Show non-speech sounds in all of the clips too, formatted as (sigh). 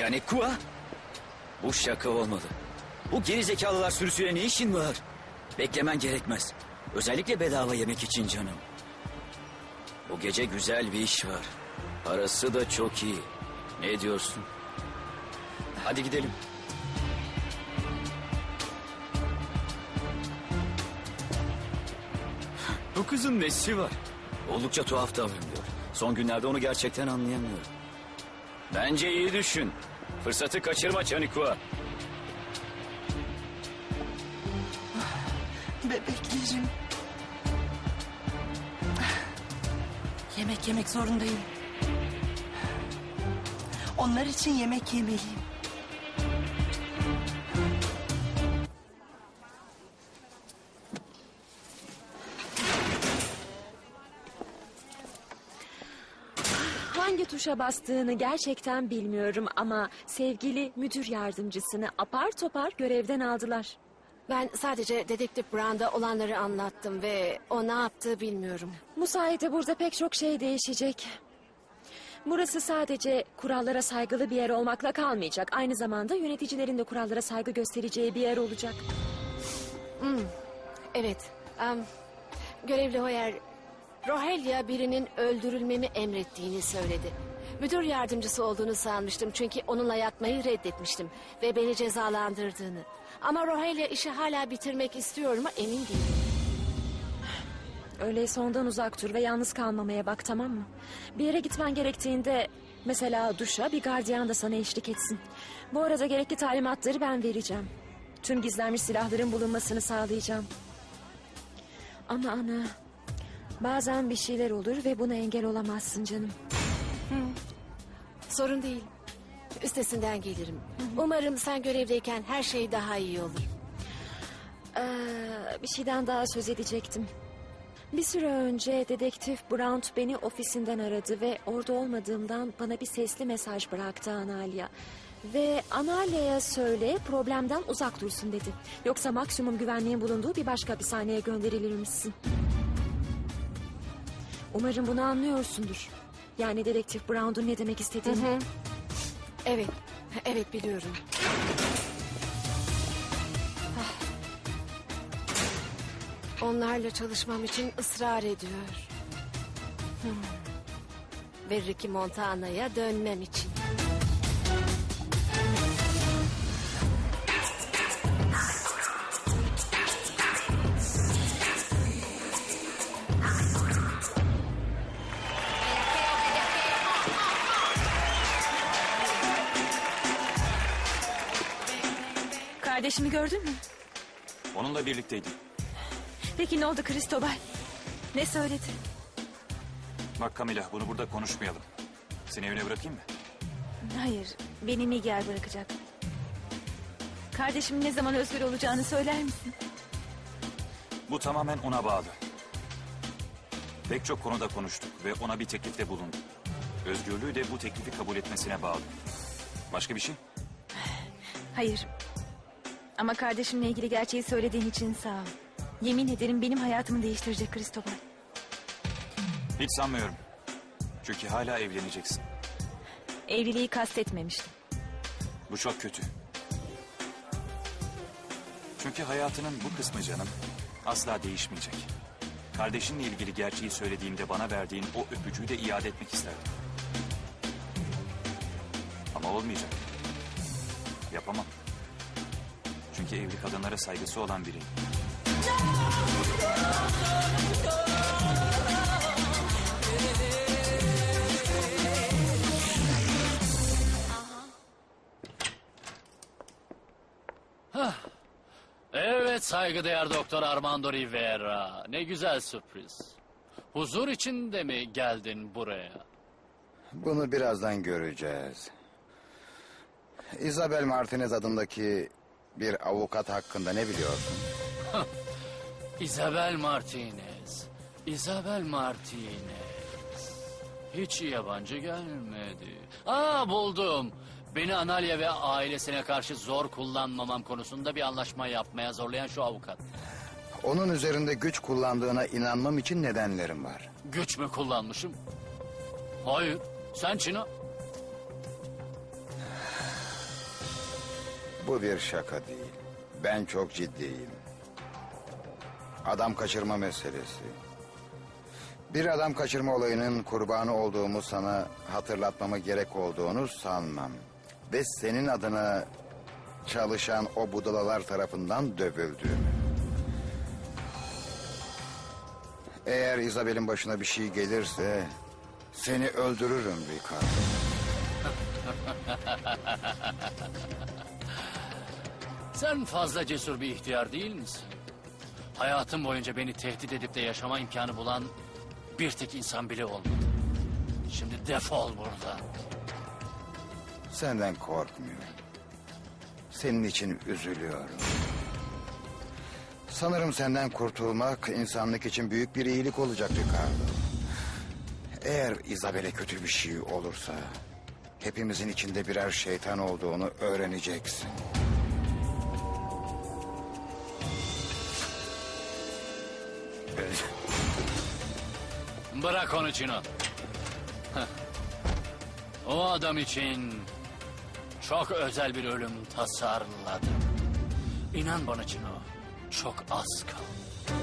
Canekua? Bu şaka olmalı. Bu geri zekalılar sürüsüyle ne işin var? Beklemen gerekmez. Özellikle bedava yemek için canım. Bu gece güzel bir iş var. Parası da çok iyi. Ne diyorsun? Hadi gidelim. Bu kızın nesi var? Oldukça tuhaf davranıyor. Son günlerde onu gerçekten anlayamıyorum. Bence iyi düşün. Fırsatı kaçırma Çanikua. Bebeklerim. Yemek yemek zorundayım. Onlar için yemek yemeliyim. Hangi tuşa bastığını gerçekten bilmiyorum ama sevgili müdür yardımcısını apar topar görevden aldılar. Ben sadece dedektif Brown'da olanları anlattım ve o ne yaptığı bilmiyorum. Bu sayede burada pek çok şey değişecek. Burası sadece kurallara saygılı bir yer olmakla kalmayacak. Aynı zamanda yöneticilerin de kurallara saygı göstereceği bir yer olacak. Evet, am, görevli Hoyer, Rohelia birinin öldürülmemi emrettiğini söyledi. Müdür yardımcısı olduğunu sanmıştım çünkü onunla yatmayı reddetmiştim ve beni cezalandırdığını. Ama Rohelia işi hala bitirmek istiyor mu emin değilim. Öyleyse ondan uzak dur ve yalnız kalmamaya bak tamam mı? Bir yere gitmen gerektiğinde mesela duşa bir gardiyan da sana eşlik etsin. Bu arada gerekli talimatları ben vereceğim. Tüm gizlenmiş silahların bulunmasını sağlayacağım. Ama ana bazen bir şeyler olur ve buna engel olamazsın canım. Sorun değil. Üstesinden gelirim. Umarım sen görevdeyken her şey daha iyi olur. Ee, bir şeyden daha söz edecektim. Bir süre önce dedektif Brown beni ofisinden aradı ve orada olmadığımdan bana bir sesli mesaj bıraktı Analia. Ve Analia'ya söyle problemden uzak dursun dedi. Yoksa maksimum güvenliğin bulunduğu bir başka hapishaneye gönderilirmişsin. Umarım bunu anlıyorsundur. Yani dedektif Brown'un ne demek istediğini. Evet, evet biliyorum. Ah. Onlarla çalışmam için ısrar ediyor. Hmm. Ve Ricky Montana'ya dönmem için. Kardeşimi gördün mü? Onunla birlikteydim. Peki ne oldu Cristobal? Ne söyledi? Bak Camila bunu burada konuşmayalım. Seni evine bırakayım mı? Hayır, beni Miguel bırakacak. Kardeşimin ne zaman özgür olacağını söyler misin? Bu tamamen ona bağlı. Pek çok konuda konuştuk ve ona bir teklifte bulundum. Özgürlüğü de bu teklifi kabul etmesine bağlı. Başka bir şey? Hayır. Ama kardeşimle ilgili gerçeği söylediğin için sağ ol. Yemin ederim benim hayatımı değiştirecek Cristobal. Hiç sanmıyorum. Çünkü hala evleneceksin. Evliliği kastetmemiştim. Bu çok kötü. Çünkü hayatının bu kısmı canım asla değişmeyecek. Kardeşinle ilgili gerçeği söylediğimde bana verdiğin o öpücüğü de iade etmek isterdim. Ama olmayacak. Yapamam. Çünkü evli kadınlara saygısı olan biriyim. Evet saygıdeğer Doktor Armando Rivera. Ne güzel sürpriz. Huzur içinde mi geldin buraya? Bunu birazdan göreceğiz. Isabel Martinez adındaki bir avukat hakkında ne biliyorsun? (laughs) Isabel Martinez. Isabel Martinez. Hiç yabancı gelmedi. Aa buldum. Beni Analya ve ailesine karşı zor kullanmamam konusunda bir anlaşma yapmaya zorlayan şu avukat. Onun üzerinde güç kullandığına inanmam için nedenlerim var. Güç mü kullanmışım? Hayır. Sen Çino. Bu bir şaka değil. Ben çok ciddiyim. Adam kaçırma meselesi. Bir adam kaçırma olayının kurbanı olduğumu sana hatırlatmama gerek olduğunu sanmam. Ve senin adına çalışan o budalalar tarafından dövüldüğümü. Eğer Isabel'in başına bir şey gelirse seni öldürürüm Ricardo. (laughs) Sen fazla cesur bir ihtiyar değil misin? Hayatım boyunca beni tehdit edip de yaşama imkanı bulan bir tek insan bile olmadı. Şimdi defol buradan. Senden korkmuyorum. Senin için üzülüyorum. Sanırım senden kurtulmak insanlık için büyük bir iyilik olacak Ricardo. Eğer Isabel'e kötü bir şey olursa... ...hepimizin içinde birer şeytan olduğunu öğreneceksin. Bırak onu Cino. O adam için çok özel bir ölüm tasarladım. İnan bana Cino, çok az kaldı.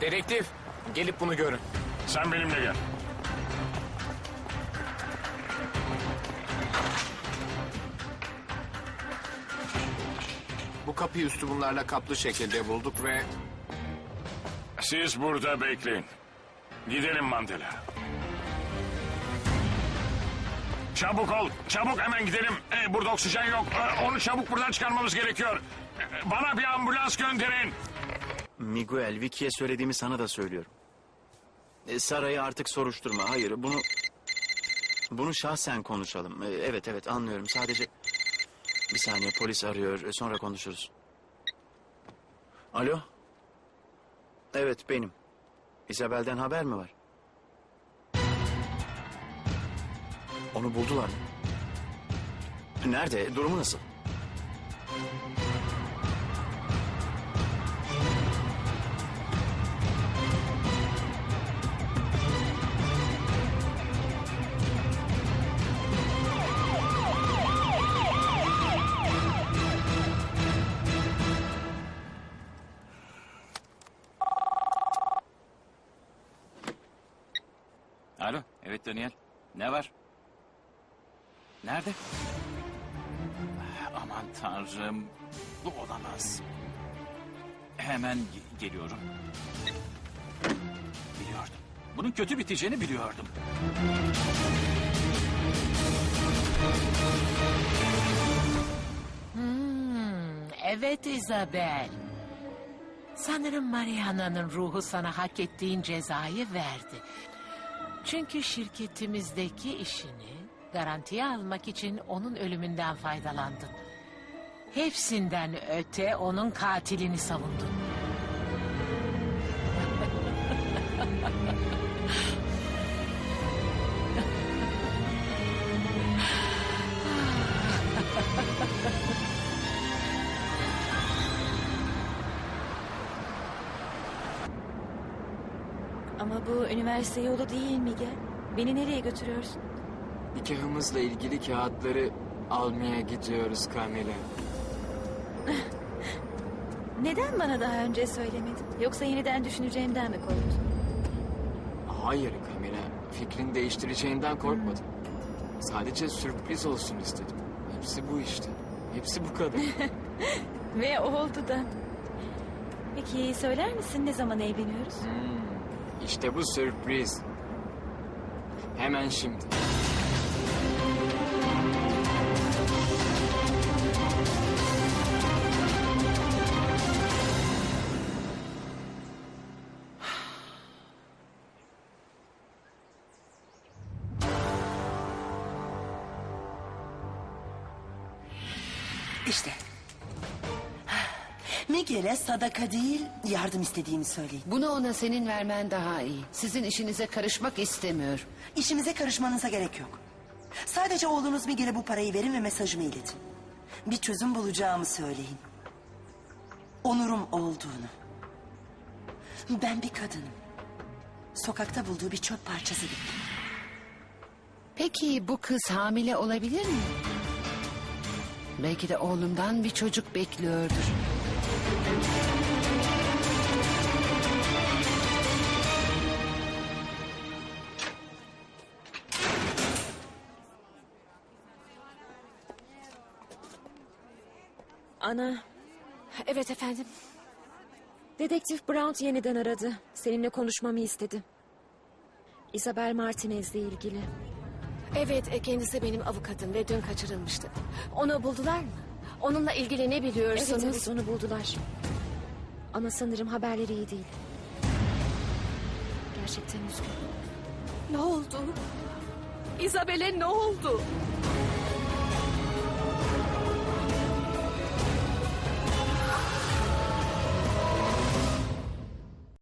Dedektif, gelip bunu görün. Sen benimle gel. Bu kapıyı üstü bunlarla kaplı şekilde bulduk ve... Siz burada bekleyin. Gidelim Mandela. Çabuk ol, çabuk hemen gidelim. Ee, burada oksijen yok. Ee, onu çabuk buradan çıkarmamız gerekiyor. Ee, bana bir ambulans gönderin. Miguel, Vicky'ye söylediğimi sana da söylüyorum. E, Sara'yı artık soruşturma. Hayır, bunu... Bunu şahsen konuşalım. E, evet, evet, anlıyorum. Sadece... Bir saniye, polis arıyor. E, Sonra konuşuruz. Alo? Evet, benim. Isabel'den haber mi var? Onu buldular mı? Nerede? Durumu nasıl? Daniel. Ne var? Nerede? Aman tanrım, bu olamaz. Hemen ge- geliyorum. Biliyordum. Bunun kötü biteceğini biliyordum. Evet Isabel. Sanırım Mariana'nın ruhu sana hak ettiğin cezayı verdi. Çünkü şirketimizdeki işini garantiye almak için onun ölümünden faydalandın. Hepsinden öte onun katilini savundun. (laughs) bu üniversite yolu değil Miguel. Beni nereye götürüyorsun? Nikahımızla ilgili kağıtları almaya gidiyoruz Camila. (laughs) Neden bana daha önce söylemedin? Yoksa yeniden düşüneceğimden mi korktun? Hayır Camila, fikrini değiştireceğinden korkmadım. Sadece sürpriz olsun istedim. Hepsi bu işte. Hepsi bu kadar. (laughs) Ve oldu da. Peki söyler misin ne zaman evleniyoruz? İşte bu sürpriz. Hemen şimdi. İşte. Miguel'e sadaka değil yardım istediğimi söyleyin. Bunu ona senin vermen daha iyi. Sizin işinize karışmak istemiyor. İşimize karışmanıza gerek yok. Sadece oğlunuz Miguel'e bu parayı verin ve mesajımı iletin. Bir çözüm bulacağımı söyleyin. Onurum olduğunu. Ben bir kadınım. Sokakta bulduğu bir çöp parçası gibi. Peki bu kız hamile olabilir mi? Belki de oğlumdan bir çocuk bekliyordur. Ana, Evet efendim. dedektif Brown yeniden aradı. Seninle konuşmamı istedi. Isabel Martinez'le ilgili. Evet e, kendisi benim avukatım ve dün kaçırılmıştı. Onu buldular mı? Onunla ilgili ne biliyorsunuz? Evet evet onu buldular. Ama sanırım haberleri iyi değil. Gerçekten üzgünüm. Ne oldu? Isabel'e ne oldu?